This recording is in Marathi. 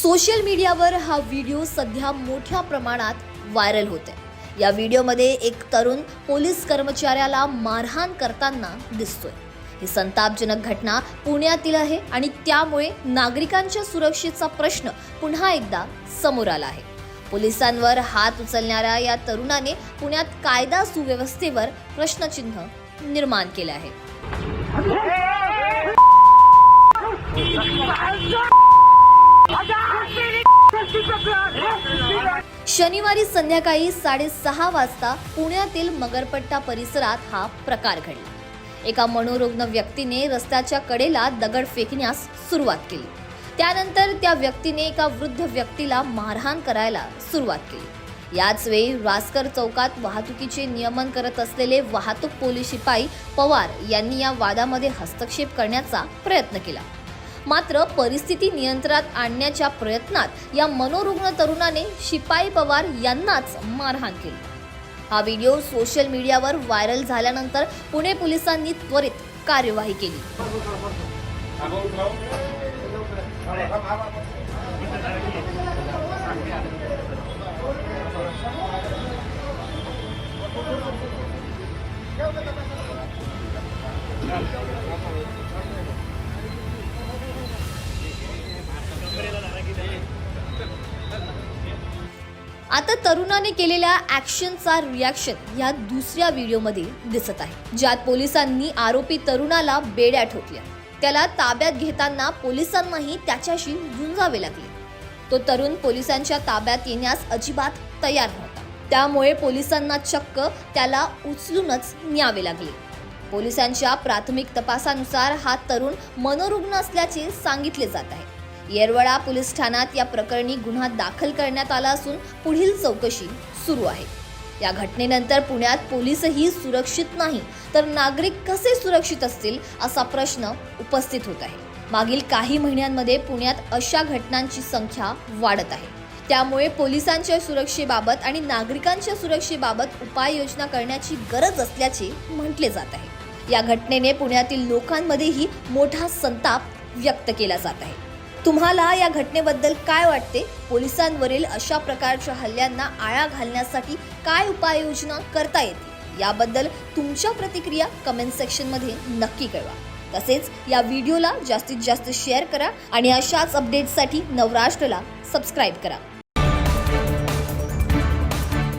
सोशल मीडियावर हा व्हिडिओ सध्या मोठ्या प्रमाणात व्हायरल होते या व्हिडिओमध्ये एक तरुण पोलीस कर्मचाऱ्याला मारहाण करताना दिसतोय. ही संतापजनक घटना पुण्यातील आहे आणि त्यामुळे नागरिकांच्या सुरक्षेचा प्रश्न पुन्हा एकदा समोर आला आहे. पोलिसांवर हात उचलणाऱ्या या तरुणाने पुण्यात कायदा सुव्यवस्थेवर प्रश्नचिन्ह निर्माण केले आहे. शनिवारी संध्याकाळी साडेसहा वाजता पुण्यातील मगरपट्टा परिसरात हा प्रकार घडला. एका मनोरुग्ण व्यक्तीने रस्त्याच्या कडेला दगड फेकण्यास सुरुवात केली. त्यानंतर त्या व्यक्तीने एका वृद्ध व्यक्तीला मारहाण करायला सुरुवात केली. याच वेळी रासकर चौकात वाहतुकीचे नियमन करत असलेले वाहतूक पोलीस शिपाई पवार यांनी या वादामध्ये हस्तक्षेप करण्याचा प्रयत्न केला. मात्र परिस्थिती नियंत्रणात आणण्याच्या प्रयत्नात या मनोरुग्ण तरुणाने शिपाई पवार यांनाच मारहाण केली. हा व्हिडिओ सोशल मीडियावर व्हायरल झाल्यानंतर पुणे पोलिसांनी त्वरित कार्यवाही केली. आता तरुणाने केलेल्या ऍक्शनचा रिॲक्शन या दुसऱ्या व्हिडिओमध्ये दिसत आहे ज्यात पोलिसांनी आरोपी तरुणाला बेड्या ठोकल्या. त्याला ताब्यात घेताना पोलिसांनाही त्याच्याशी झुंजावे लागले. तो तरुण पोलिसांच्या ताब्यात येण्यास अजिबात तयार नव्हता. त्यामुळे पोलिसांना चक्क त्याला उचलूनच न्यावे लागले. पोलिसांच्या प्राथमिक तपासानुसार हा तरुण मनोरुग्ण असल्याचे सांगितले जात आहे. येरवडा पोलीस ठाण्यात या प्रकरणी गुन्हा दाखल करण्यात आला असून पुढील चौकशी सुरू आहे. या घटनेनंतर पुण्यात पोलीसही सुरक्षित नाही तर नागरिक कसे सुरक्षित असतील असा प्रश्न उपस्थित होत आहे. मागील काही महिन्यांमध्ये पुण्यात अशा घटनांची संख्या वाढत आहे. त्यामुळे पोलिसांच्या सुरक्षेबाबत आणि नागरिकांच्या सुरक्षेबाबत उपाययोजना करण्याची गरज असल्याचे म्हटले जात आहे. या घटनेने पुण्यातील लोकांमध्येही मोठा संताप व्यक्त केला जात आहे. तुम्हाला या घटनेबद्दल काय वाटते? पोलिसांवरील अशा प्रकारच्या हल्ल्यांना आळा घालण्यासाठी काय उपाययोजना करता येते याबद्दल तुमच्या प्रतिक्रिया कमेंट सेक्शनमध्ये नक्की कळवा. तसेच या व्हिडिओला जास्तीत जास्त शेअर करा आणि अशाच अपडेट्ससाठी नवराष्ट्रला सबस्क्राईब करा.